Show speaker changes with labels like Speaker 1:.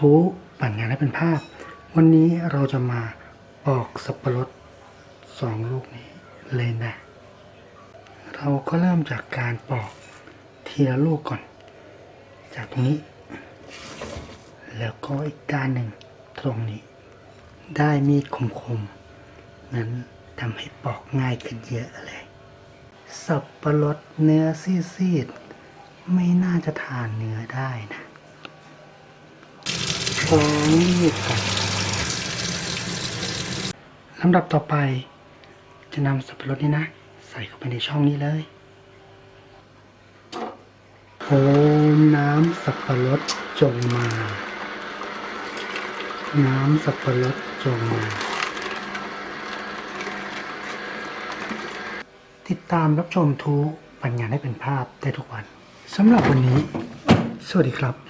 Speaker 1: ทุปั่นงานให้เป็นภาพ วันนี้เราจะมาปอกสับปะรดสองลูกนี้เลยนะ เราก็เริ่มจากการปอกทีละลูกก่อน จากตรงนี้ แล้วก็อีกการหนึ่งตรงนี้ ได้มีดคมๆ นั้นทำให้ปอกง่ายขึ้นเยอะเลย สับปะรดเนื้อซีดๆ ไม่น่าจะทานเนื้อได้นะ พอมีดกันลำดับต่อไป จะนำสับปะรดนี่นะ ใส่เข้าไปในช่องนี้เลยโอมน้ำสับปะรดจงมา น้ำสับปะรดจงมา ติดตามรับชมทูปัญญาให้เป็นภาพได้ทุกวันสำหรับวันนี้ สวัสดีครับ